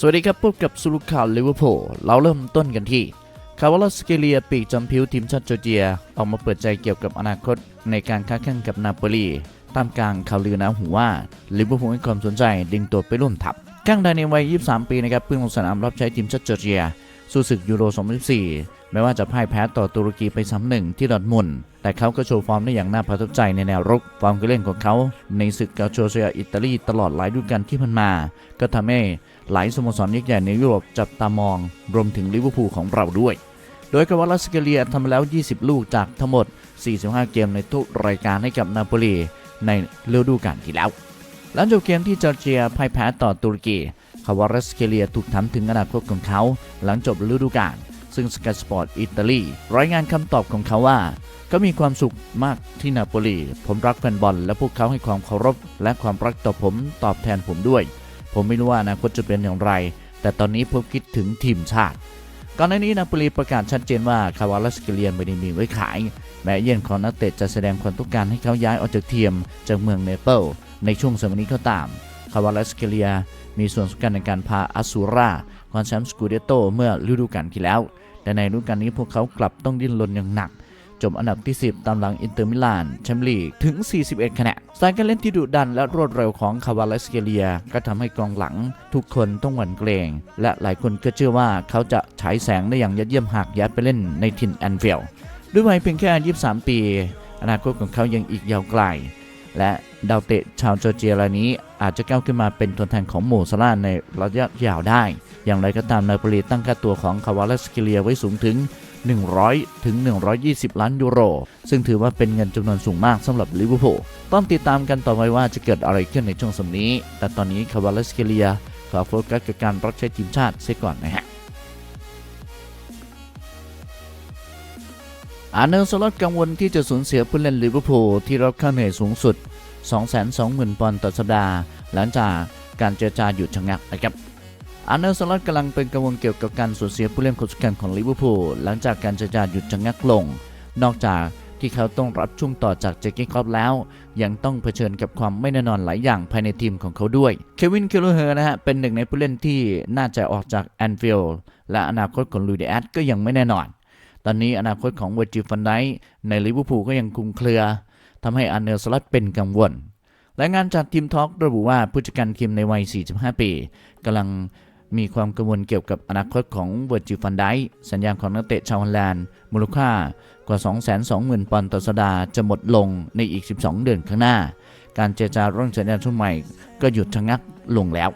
สวัสดีครับพบกับสุลุข่าวลิเวอร์พูลเราเริ่มต้นกันที่คาวาลสเกเลียปีกจำผิวทีมชาติจอร์เจีย ออกมาเปิดใจเกี่ยวกับอนาคตในการค้าแข่งกับนาโปลีตามกลางข่าวลือนะหูว่าลิเวอร์พูลให้ความสนใจดึงตัวไปร่วมทัพก้างดาในวัย 23 ปีนะครับเพิ่งลงสนามรับใช้ทีมชาติจอร์เจีย สู้ศึกยูโร 2024 แม้ว่าจะพ่ายแพ้ต่อตุรกีไปซ้ำหนึ่งที่ดอร์ทมุนแต่เขาก็โชว์ฟอร์มได้อย่างน่าประทับใจในแนวรุก ฟอร์มการเล่นของเขา ในศึกกาโชเซียอิตาลีตลอดหลายฤดูกาลที่ผ่านมา ก็ทำให้หลายสโมสรยักษ์ใหญ่ในยุโรปจับตามอง รวมถึงลิเวอร์พูลของเราด้วย โดยกาวาลสเกเลียทำมาแล้ว 20 ลูกจากทั้งหมด 45 เกมในทุกรายการให้กับนาโปลีในฤดูกาลที่แล้วหลังจบเกมที่จอร์เจียพ่ายแพ้ต่อตุรกีคาวาลสเกเลียถูกถามถึงอนาคตของเขา หลังจบฤดูกาล ซึ่งสกายสปอร์ตอิตาลีรายงานคำตอบของเขาว่า ก็มีความสุขมากที่นาโปลี ผมรักแฟนบอล และพวกเขาให้ความเคารพ และความรักต่อผมตอบแทนผมด้วย ผมไม่รู้ว่าอนาคตจะเป็นอย่างไร แต่ตอนนี้ผมคิดถึงทีมชาติ ก่อนหน้านี้นาโปลีประกาศชัดเจนว่าคาวาลสเกเลียไม่ได้มีไว้ขาย แม้เย็นของนักเตะจะแสดงความต้องการให้เขาย้ายออกจากทีมจากเมืองเนเปิลในช่วงสมัยนี้ก็ตามคาวาลสเกเลียมีส่วนสำคัญในการพาอาซูราคว้าแชมป์สกูเดโตเมื่อฤดูกาลที่แล้ว แต่ในฤดูกาลนี้พวกเขากลับต้องดิ้นรนอย่างหนักจบอันดับที่ 10 ตามหลังอินเตอร์มิลานแชมป์ลีกถึง 41 คะแนนสไตล์การเล่นที่ดุดันและรวดเร็วของคาวาลสเกเลีย ก็ทำให้กองหลัง ทุกคนต้องหวั่นเกรง และหลายคนก็เชื่อว่าเขาจะฉายแสงได้อย่างยอดเยี่ยมหากย้ายไปเล่นในถิ่นแอนฟิลด์ด้วยวัยเพียงแค่ 23 ปี อนาคตของเขายังอีกยาวไกล และดาวเตะชาวจอร์เจียรายนี้อาจจะก้าวขึ้นมาเป็นตัวแทนของโมซาลาในระยะยาวได้ อย่างไรก็ตามนาโปลีตั้งค่าตัวของคาวาลสเกเลียไว้สูงถึง 100 ถึง 120 ล้านยูโร ซึ่งถือว่าเป็นเงินจำนวนสูงมากสำหรับลิเวอร์พูลต้องติดตามกันต่อไปว่าจะเกิดอะไรขึ้นในช่วงสมนี้ แต่ตอนนี้คาวาลสเกเลียขอโฟกัสกับการรับใช้ทีมชาติเสียก่อนนะฮะอาร์เนลสล็อตกังวลที่จะสูญเสียผู้เล่นลิเวอร์พูลที่รับค่าเหนื่อยสูงสุด 220,000 ปอนด์ต่อสัปดาห์ หลังจากการเจรจาหยุดชะงักนะครับ อาร์เนลสล็อตกำลังเป็นกังวลเกี่ยวกับการสูญเสียผู้เล่นคนสำคัญของลิเวอร์พูลหลังจากการเจรจาหยุดชะงักลง นอกจากที่เขาต้องรับช่วงต่อจากเจคกี้คอปแล้ว ยังต้องเผชิญกับความไม่แน่นอนหลายอย่างภายในทีมของเขาด้วย เควินเคิลเลอร์นะฮะ เป็นหนึ่งในผู้เล่นที่น่าจะออกจากแอนฟิลด์และอนาคตของลูเดแอดก็ยังไม่แน่นอน ตอนนี้อนาคตของเวอร์จิฟันไดในลิเวอร์พูลก็ยังคลุมเครือทำให้อาร์เนลสลัดเป็นกังวลรายงานจากทีมทอล์กระบุว่าผู้จัดการทีมในวัย 45 ปีกำลัง มีความกังวลเกี่ยวกับอนาคตของเวอร์จิฟันไดสัญญาของนักเตะชาวฮอลแลนด์ มูลค่ากว่า 220,000 ปอนด์ต่อสัปดาห์จะหมดลงในอีก 12 เดือนข้างหน้า การเจรจาเรื่องสัญญาชุดใหม่ก็หยุดชะงักลงแล้ว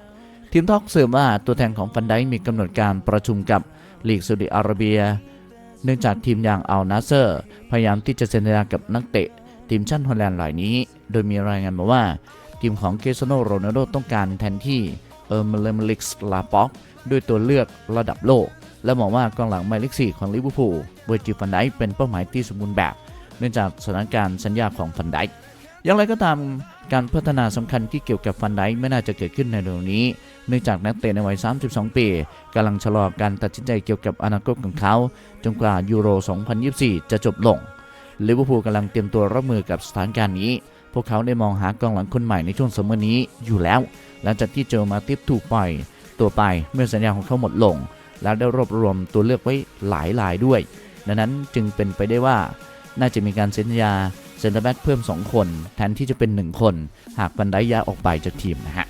ทีมทอกเสริมว่าตัวแทนของฟันไดมีกำหนดการประชุมกับลีกซาอุดิอาระเบีย เนื่องจากทีมอย่างอัลนาเซอร์ พยายามที่จะเซ็นสัญญากับนักเตะ ทีมชาติฮอลแลนด์รายนี้ โดยมีรายงานมาว่าทีมของเกซโนโรนัลโดต้องการแทนที่ เออร์เมเลมลิกส์ลาป็อกด้วยตัวเลือกระดับโลก และมองว่ากองหลังหมายเลข4ของลิเวอร์พูลเวอร์จิฟันไดเป็นเป้าหมายที่สมบูรณ์แบบ เนื่องจากสถานการณ์สัญญาของฟันไดอย่างไรก็ตามการพัฒนาสำคัญที่เกี่ยวกับฟันไดไม่น่าจะเกิดขึ้นในเร็วนี้ เนื่องจากนักเตะในวัย 32 ปีกำลังชะลอการตัดสินใจเกี่ยวกับอนาคตของเขา จนกว่ายูโร 2024 จะจบลงลิเวอร์พูลกำลังเตรียมตัวรับมือกับสถานการณ์นี้ พวกเขาได้มองหากองหลังคนใหม่ในช่วงซัมเมอร์นี้อยู่แล้ว หลังจากที่เจอมาติฟถูกปล่อย ตัวไปเมื่อสัญญาของเขาหมดลง แล้วได้รวบรวมตัวเลือกไว้หลายรายด้วย ดังนั้นจึงเป็นไปได้ว่า น่าจะมีการเซ็นสัญญาเซ็นเตอร์แบ็กเพิ่ม 2 คน แทนที่จะเป็น 1 คน หากบันไดยาออกไปจากทีมนะฮะ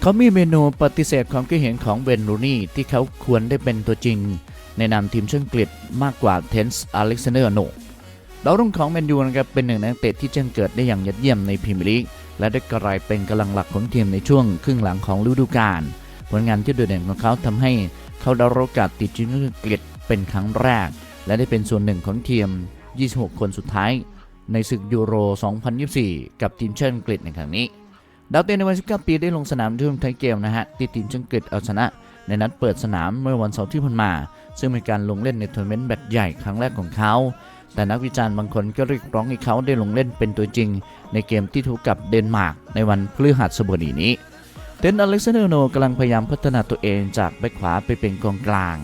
เขามีเมนูปฏิเสธความคิดเห็นของเบนรูนี่ที่เขาควรได้เป็นตัวจริง ในนามทีมเชิงกฤษมากกว่าเทนส์อเล็กซานเดอร์โนดาวรุ่งของแมนยูนะครับเป็นหนึ่งนักเตะที่แจ้งเกิดได้อย่างยอดเยี่ยมในพรีเมียร์ลีกและได้กลายเป็นกำลังหลักของทีมในช่วงครึ่งหลังของฤดูกาลผลงานที่โดดเด่นของเขาทำให้เขาได้รับโอกาสติดทีมเชิงกฤษเป็นครั้งแรก และได้เป็นส่วนหนึ่งของทีม 26 คนสุดท้าย ในศึกยูโร 2024 กับทีมเชิงกฤษในครั้งนี้ ดาวเตะในวัย19 ปีได้ลงสนามช่วงท้ายเกมนะฮะที่ทีมชงกฤษเอาชนะ ในนัดเปิดสนามเมื่อวันเสาร์ที่ผ่านมา ซึ่งเป็นการลงเล่นในทัวร์นาเมนต์แบบใหญ่ครั้งแรกของเขา แต่นักวิจารณ์บางคนก็เรียกร้องให้เขาได้ลงเล่นเป็นตัวจริง ในเกมที่ถูกกับเดนมาร์กในวันพฤหัสบดีนี้ เทนอเล็กซานเดอร์โนกำลังพยายามพัฒนาตัวเองจากแบ็คขวาไปเป็นกองกลาง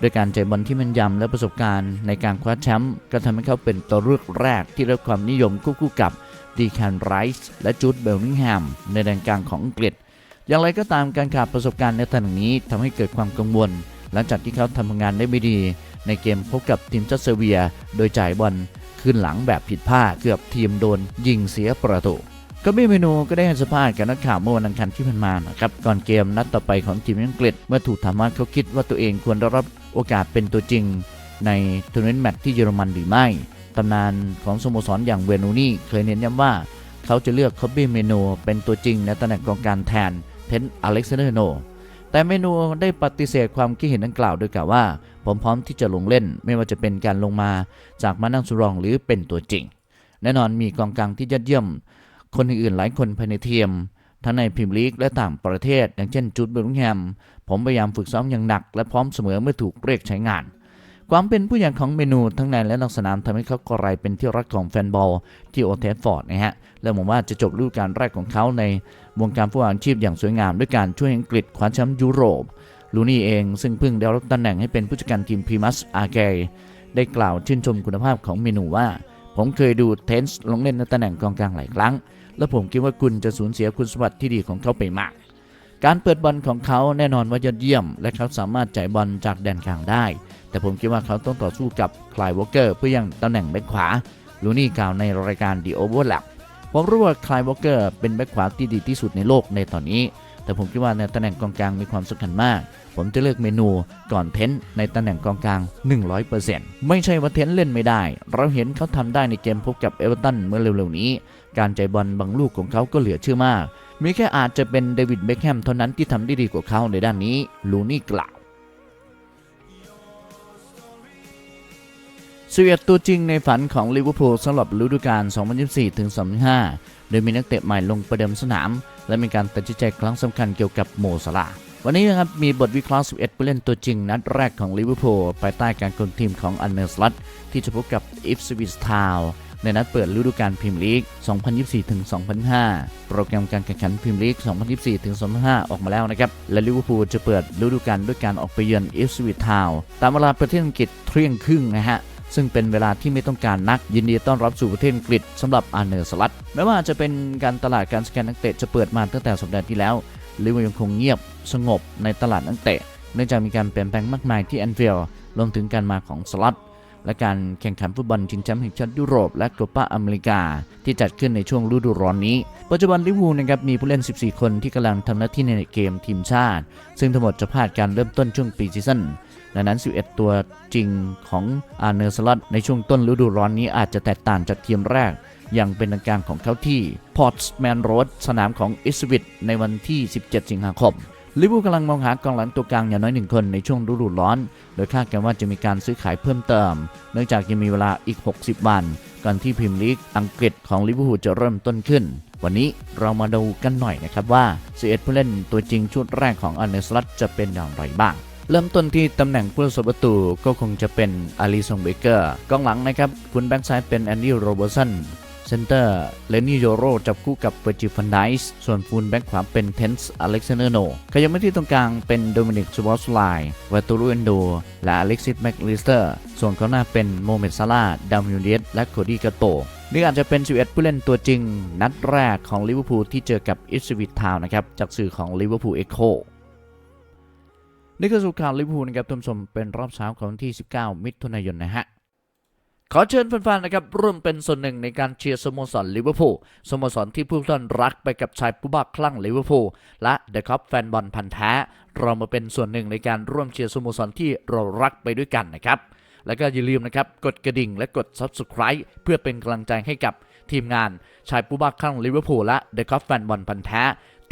โดยการใจบอลที่แมันยำและประสบการณ์ในการคว้าแชมป์ก็ทำให้เขาเป็นตัวเลือกแรกที่ได้รับความนิยมคู่กับ ดีแคนไรส์และจูดเบลนิงแฮมในแดนกลางของอังกฤษ อย่างไรก็ตามการขาดประสบการณ์ในตำแหน่งนี้ทำให้เกิดความกังวล หลังจากที่เขาทำงานได้ไม่ดี ในเกมพบกับทีมจัสเซเวีย โดยจ่ายบอลขึ้นหลังแบบผิดพลาดเกือบทีมโดน ยิงเสียประตูก็มีเมนูก็ได้ให้สัมภาษณ์กับนักข่าวเมื่อวันอังคารที่ผ่านมานะครับก่อนเกมนัดต่อไปของทีมอังกฤษ เมื่อถูกถามว่าเขาคิดว่าตัวเองควรได้รับโอกาสเป็นตัวจริง ในทัวร์นาเมนต์แมตช์ที่เยอรมันหรือไม่ ตำนานของสโมสรอย่างเวนูนี่เคยเน้นย้ำว่า เขาจะเลือกคอบบี้เมนูเป็นตัวจริงในตำแหน่งกองกลารแทนเทนอเล็กซานเดอร์โน แต่เมนูได้ปฏิเสธความคิดเห็นดังกล่าวโดยกล่าวว่า ผมพร้อมที่จะลงเล่น ไม่ว่าจะเป็นการลงมาจากมานั่งสุรองหรือเป็นตัวจริง แน่นอนมีกองกลางที่ยอดเยี่ยม คนอื่นๆหลายคนภายในทีมทั้งในพรีเมียร์ลีกและต่างประเทศ อย่างเช่นจูดเบลลิงแฮม ผมพยายามฝึกซ้อมอย่างหนัก และพร้อมเสมอเมื่อถูกเรียกใช้งาน ความเป็นผู้ใหญ่ของเมนูทั้งในและนอกสนามทำให้เขากลายเป็นที่รักของแฟนบอลที่โอเทสฟอร์ดนะฮะ และผมว่าจะจบฤดูกาลแรกของเขาในวงการฟุตบอลอาชีพอย่างสวยงาม ด้วยการช่วยอังกฤษคว้าแชมป์ยุโรป ลูนี่เองซึ่งเพิ่งได้รับตำแหน่งให้เป็นผู้จัดการทีมพรีมัสอาเกยได้กล่าวชื่นชมคุณภาพของเมนูว่า ผมเคยดูเทนส์ลงเล่นในตำแหน่งกองกลางหลายครั้ง และผมคิดว่าคุณจะสูญเสียคุณสมบัติที่ดีของเขาไปมากการเปิดบอลของเขาแน่นอนว่ายอดเยี่ยม และเขาสามารถจ่ายบอลจากแดนกลางได้ แต่ผมคิดว่าเขาต้องต่อสู้กับคลายวอลเกอร์เพื่อยังตำแหน่งแบ็คขวาลูนี่กล่าวในรายการ The Overlap ผมรู้ว่าคลายวอลเกอร์เป็นแบ็คขวาที่ดีที่สุดในโลกในตอนนี้ แต่ผมคิดว่าในตำแหน่งกองกลางมีความสำคัญมาก ผมจะเลือกเมนูก่อนเทนต์ในตำแหน่งกองกลาง 100%ไม่ใช่ว่าเทนต์เล่นไม่ได้ เราเห็นเขาทำได้ในเกมพบกับเอเวอร์ตันเมื่อเร็วๆนี้ การใจบอลบางลูกของเขาก็เหลือเชื่อมาก มีแค่อาจจะเป็นเดวิดเบคแฮมเท่านั้นที่ทำได้ดีกว่าเขาในด้านนี้ลูนี่กล่าว สิเอ็ดตัวจริงในฝันของลิเวอร์พูลสำหรับฤดูกาล 2024ถึง2025 โดยมีนักเตะใหม่ลงประเดิมสนาม และมีการตัดสินใจครั้งสำคัญเกี่ยวกับโมซาลาวันนี้นะครับมีบทวิเคราะห์ 11 ผู้เล่นตัวจริง นัดแรกของลิเวอร์พูลภายใต้การคุมทีมของอันเนอร์สลัตที่จะพบกับอิฟสวิสทาวในนัดเปิดฤดูกาลพรีเมียร์ลีก 2024ถึง2025 โปรแกรมการแข่งขันพรีเมียร์ลีก 2024-2025 ออกมาแล้วนะครับ และลิเวอร์พูลจะเปิดฤดูกาลด้วยการออกไปเยือนอิฟสวิสทาวตามเวลาประเทศอังกฤษเที่ยงครึ่งนะฮะ ซึ่งเป็นเวลาที่ไม่ต้องการนัก ยินดีต้อนรับสู่ประเทศอังกฤษสำหรับอาร์เนอร์สลัตแม้ว่าจะเป็นการตลาดการสแกนนักเตะจะเปิดมาตั้งแต่สัปดาห์ที่แล้วลิเวอร์พูลยังคงเงียบสงบในตลาดนักเตะเนื่องจากมีการเปลี่ยนแปลงมากมายที่แอนฟิลด์รวมถึงการมาของสลัตและการแข่งขันฟุตบอลชิงแชมป์แห่งชาติยุโรป และโคปาอเมริกา ที่จัดขึ้นในช่วงฤดูร้อนนี้ ปัจจุบันลิเวอร์พูลนะครับมีผู้เล่น 14 คนที่กำลังทำหน้าที่ในเกมทีมชาติ ซึ่งทั้งหมดจะพลาดการเริ่มต้นช่วงปีซีซั่น ดังนั้น 11 ตัวจริงของอาร์เนอร์สลัตในช่วงต้นฤดูร้อนนี้อาจจะแตกต่างจากทีมแรก อย่างเป็นทางการของเขาที่พอร์ตแมนโรดสนามของอิสวิตในวันที่ 17 สิงหาคมลิเวอร์พูลกำลังมองหากองหลังตัวกลางอย่างน้อยหนึ่งคนในช่วงฤดูร้อน โดยคาดกันว่าจะมีการซื้อขายเพิ่มเติม เนื่องจากยังมีเวลาอีก 60 วัน ก่อนที่พรีเมียร์ลีกอังกฤษของลิเวอร์พูลจะเริ่มต้นขึ้น วันนี้เรามาดูกันหน่อยนะครับว่า11ผู้เล่นตัวจริงชุดแรกของอาร์เนอร์สลัตจะเป็นอย่างไรบ้าง เริ่มต้นที่ตำแหน่งผู้รักษาประตูก็คงจะเป็นอาลีซงเบเกอร์กองหลังนะครับ คุณแบ็กซ้ายเป็นแอนดี้โรเบอร์สันเซนเตอร์เลนี่โยโรจับคู่กับเปอร์จิฟันไดส์ส่วนฟูลแบ็กขวาเป็นเทนส์อเล็กซานเดอร์โนขยับมาที่ตรงกลางเป็นโดมินิกซูบอสไลวาตูรูเอนโด และอเล็กซิสแม็กลิสเตอร์ ส่วนเขาหน้าเป็นโมเมดซาลาดามิวเดียสและโคดี้กาโตนี่อาจจะเป็น 11 ผู้เล่นตัวจริง นัดแรกของลิเวอร์พูลที่เจอกับอิสวิตทาวน์นะครับจากสื่อของลิเวอร์พูลเอ็กโค นี่คือสุข่าวลิเวอร์พูลนะครับท่านผู้ชมเป็นรอบเช้าของวันที่ 19 มิถุนายนนะฮะขอเชิญแฟนๆนะครับร่วมเป็นส่วนหนึ่งในการเชียร์สโมสรลิเวอร์พูลสโมสรที่ผู้ท่านรักไปกับชายผู้บ้าคลั่งลิเวอร์พูลและเดอะคัพแฟนบอลพันธ์แท้ เรามาเป็นส่วนหนึ่งในการร่วมเชียร์สโมสรที่เรารักไปด้วยกันนะครับ แล้วก็อย่าลืมนะครับกดกระดิ่งและกด Subscribe เพื่อเป็นกำลังใจให้กับทีมงานชายผู้บ้าคลั่งลิเวอร์พูลและเดอะคัพแฟนบอลพันธ์แท้